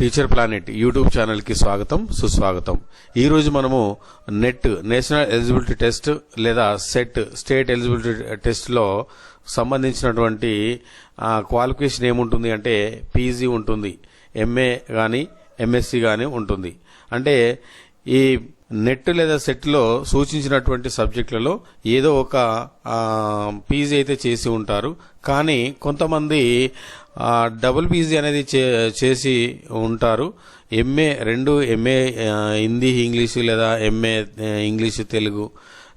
Teacher planet YouTube ఛానల్కి స్వాగతం సుస్వాగతం. ఈరోజు మనము నెట్ నేషనల్ ఎలిజిబిలిటీ టెస్ట్ లేదా సెట్ స్టేట్ ఎలిజిబిలిటీ టెస్ట్లో సంబంధించినటువంటి క్వాలిఫికేషన్ ఏముంటుంది అంటే పీజీ ఉంటుంది ఎంఏ కానీ ఎంఎస్సి కానీ ఉంటుంది. అంటే ఈ నెట్ లేదా సెట్లో సూచించినటువంటి సబ్జెక్టులలో ఏదో ఒక పీజీ అయితే చేసి ఉంటారు. కానీ కొంతమంది డబుల్ పీజీ అనేది చే- చేసి ఉంటారు. ఎంఏ రెండు ఎంఏ హిందీ ఇంగ్లీషు లేదా ఎంఏ ఇంగ్లీషు తెలుగు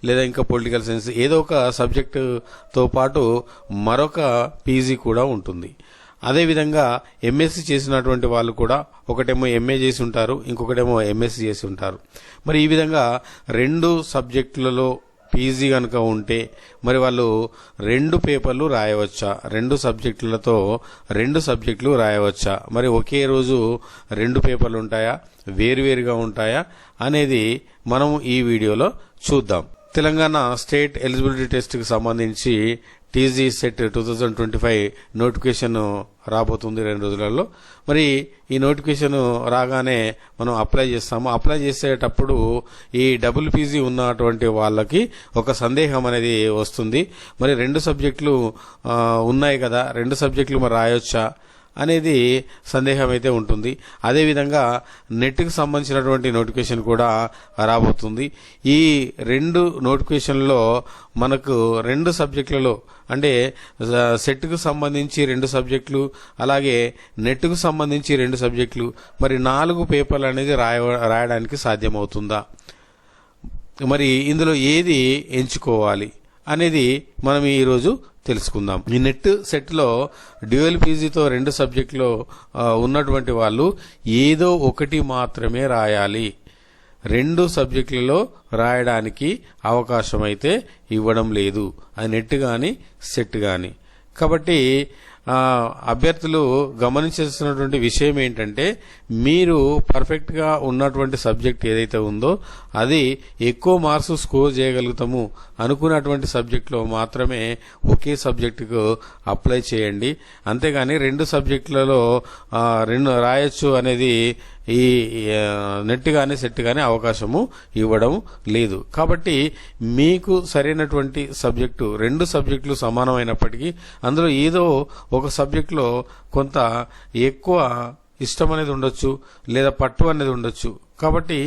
లేదా ఇంకా పొలిటికల్ సైన్స్ ఏదో ఒక సబ్జెక్టుతో పాటు మరొక పీజీ కూడా ఉంటుంది. అదేవిధంగా ఎంఎస్సి చేసినటువంటి వాళ్ళు కూడా ఒకటేమో ఎంఏ చేసి ఉంటారు ఇంకొకటేమో ఎంఎస్సి చేసి ఉంటారు. మరి ఈ విధంగా రెండు సబ్జెక్టులలో పీజీ కనుక ఉంటే మరి వాళ్ళు రెండు పేపర్లు రాయవచ్చా? రెండు సబ్జెక్టులతో రెండు సబ్జెక్టులు రాయవచ్చా? మరి ఒకే రోజు రెండు పేపర్లు ఉంటాయా? వేరువేరుగా ఉంటాయా? అనేది మనం ఈ వీడియోలో చూద్దాం. తెలంగాణ స్టేట్ ఎలిజిబిలిటీ టెస్ట్కి సంబంధించి TG SET two thousand twenty five notification రాబోతుంది రెండు రోజులలో. మరి ఈ నోటిఫికేషన్ రాగానే మనం అప్లై చేస్తాము. అప్లై చేసేటప్పుడు ఈ డబుల్ పీజీ ఉన్నటువంటి వాళ్ళకి ఒక సందేహం అనేది వస్తుంది. మరి రెండు సబ్జెక్టులు ఉన్నాయి కదా. రెండు సబ్జెక్టులు మరి రాయొచ్చా? అనేది సందేహం అయితే ఉంటుంది. అదేవిధంగా నెట్కి సంబంధించినటువంటి నోటిఫికేషన్ కూడా రాబోతుంది. ఈ రెండు నోటిఫికేషన్లో మనకు రెండు సబ్జెక్టులలో అంటే సెట్కు సంబంధించి రెండు సబ్జెక్టులు అలాగే నెట్కు సంబంధించి రెండు సబ్జెక్టులు మరి నాలుగు పేపర్లు అనేది రాయ రాయడానికి సాధ్యమవుతుందా? మరి ఇందులో ఏది ఎంచుకోవాలి? అనేది మనం ఈరోజు తెలుసుకుందాం. ఈ నెట్ సెట్లో డ్యూయల్ పీజీతో రెండు సబ్జెక్టులో ఉన్నటువంటి వాళ్ళు ఏదో ఒకటి మాత్రమే రాయాలి. రెండు సబ్జెక్టులలో రాయడానికి అవకాశం అయితే ఇవ్వడం లేదు. అది నెట్ కానీ సెట్ కానీ కాబట్టి అభ్యర్థులు గమనించాల్సినటువంటి విషయం ఏంటంటే మీరు పర్ఫెక్ట్గా ఉన్నటువంటి సబ్జెక్ట్ ఏదైతే ఉందో అది ఎక్కువ మార్క్స్ స్కోర్ చేయగలుగుతాము అనుకున్నటువంటి సబ్జెక్టులో మాత్రమే ఒకే సబ్జెక్టుకు అప్లై చేయండి. అంతేగాని రెండు సబ్జెక్టులలో రెండు రాయొచ్చు అనేది ఈ నెట్ కానీ సెట్ కానీ అవకాశము ఇవ్వడం లేదు. కాబట్టి మీకు సరైనటువంటి సబ్జెక్టు రెండు సబ్జెక్టులు సమానమైనప్పటికీ అందులో ఏదో ఒక సబ్జెక్టులో కొంత ఎక్కువ ఇష్టం అనేది ఉండొచ్చు లేదా పట్టు అనేది ఉండొచ్చు. కాబట్టి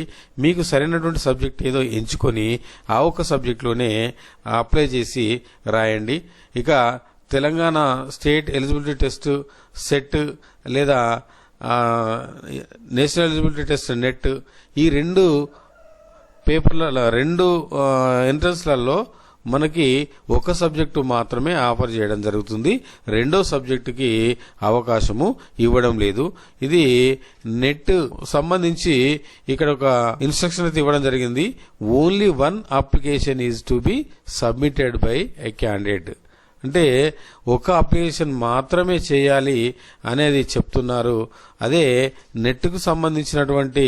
మీకు సరైనటువంటి సబ్జెక్ట్ ఏదో ఎంచుకొని ఆ ఒక్క సబ్జెక్టులోనే అప్లై చేసి రాయండి. ఇక Telangana state eligibility test SET లేదా నేషనల్ ఎలిజిబిలిటీ టెస్ట్ నెట్ ఈ రెండు పేపర్ల రెండు ఎంట్రన్స్లలో మనకి ఒక సబ్జెక్టు మాత్రమే ఆఫర్ చేయడం జరుగుతుంది. రెండో సబ్జెక్టుకి అవకాశము ఇవ్వడం లేదు. ఇది నెట్ సంబంధించి ఇక్కడ ఒక ఇన్స్ట్రక్షన్ అయితే ఇవ్వడం జరిగింది. Only one application is to be submitted by a candidate. అంటే ఒక అప్లికేషన్ మాత్రమే చేయాలి అనేది చెప్తున్నారు. అదే నెట్కు సంబంధించినటువంటి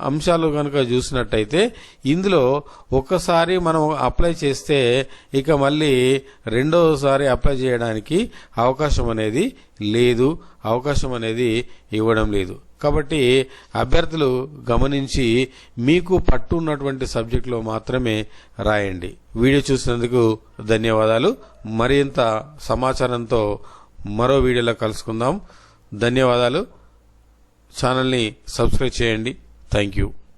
అంశాలు కనుక చూసినట్టయితే ఇందులో ఒక్కసారి మనం అప్లై చేస్తే ఇక మళ్ళీ రెండోసారి అప్లై చేయడానికి అవకాశం అనేది లేదు. అవకాశం అనేది ఇవ్వడం లేదు. కాబట్టి అభ్యర్థులు గమనించి మీకు పట్టు ఉన్నటువంటి సబ్జెక్టులో మాత్రమే రాయండి. వీడియో చూసినందుకు ధన్యవాదాలు. మరింత సమాచారంతో మరో వీడియోలో కలుసుకుందాం. ధన్యవాదాలు. ఛానల్ని సబ్స్క్రైబ్ చేయండి. Thank you.